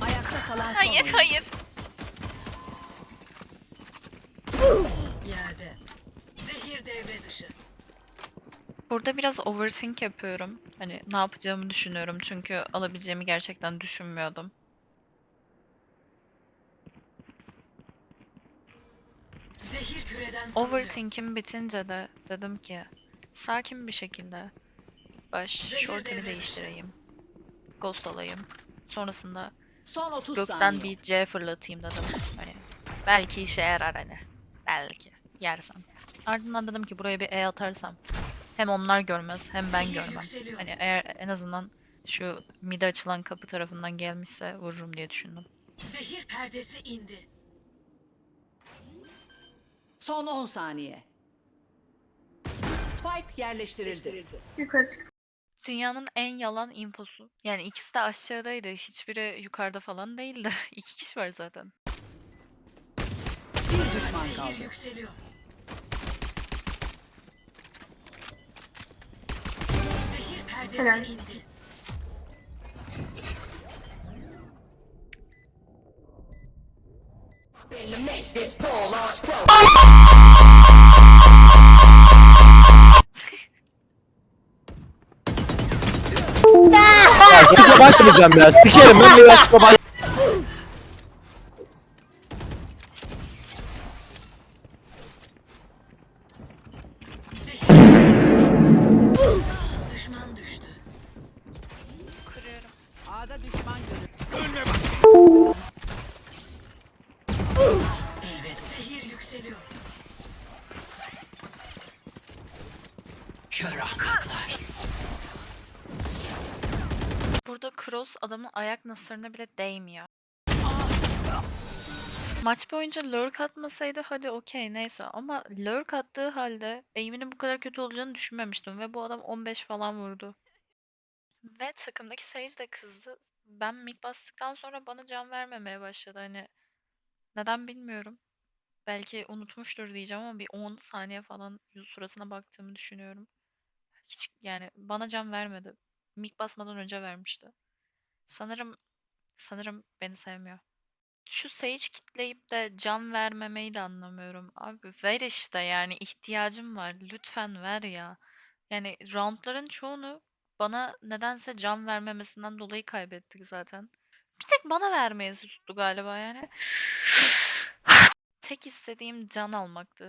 Ayakta kalan son hayır oyuncu. hayır. Yerde. Zehir devre dışı. Burada biraz overthink yapıyorum. Hani ne yapacağımı düşünüyorum çünkü alabileceğimi gerçekten düşünmüyordum. Zehir küreden salınıyor. Overthink'im bitince de dedim ki sakin bir şekilde baş short'imi değiştireyim. Ghost alayım. Sonrasında Son 30 gökten saniye. bir C fırlatayım dedim. Hani belki işe yarar hani. Belki yersem. Ardından dedim ki buraya bir E atarsam hem onlar görmez hem ben görmem. Hani eğer en azından şu mide açılan kapı tarafından gelmişse vururum diye düşündüm. Zehir perdesi indi. Son 10 saniye. Spike yerleştirildi. Yukarı çık. Dünyanın en yalan infosu. Yani ikisi de aşağıdaydı. Hiçbiri yukarıda falan değildi. İki kişi var zaten. Bir düşman kaldı. yükseliyor. Zehir perdesi Helal. indi. Ya sıkı başlayacağım ya. Sikerim ben biraz sıkı baş... Düşman düştü. Burada cross adamın ayak nasırına bile değmiyor. Maç boyunca lurk atmasaydı hadi okey neyse ama lurk attığı halde aim'inin bu kadar kötü olacağını düşünmemiştim ve bu adam 15 falan vurdu. Ve takımdaki Sage de kızdı. Ben mid bastıktan sonra bana can vermemeye başladı hani neden bilmiyorum. Belki unutmuştur diyeceğim ama bir 10 saniye falan suratına baktığımı düşünüyorum. Hiç yani bana can vermedi. Mik basmadan önce vermişti. Sanırım sanırım beni sevmiyor. Şu Sage kitleyip de can vermemeyi de anlamıyorum. Abi ver işte yani ihtiyacım var. Lütfen ver ya. Yani roundların çoğunu bana nedense can vermemesinden dolayı kaybettik zaten. Bir tek bana vermeyesi tuttu galiba yani. Tek istediğim can almaktı.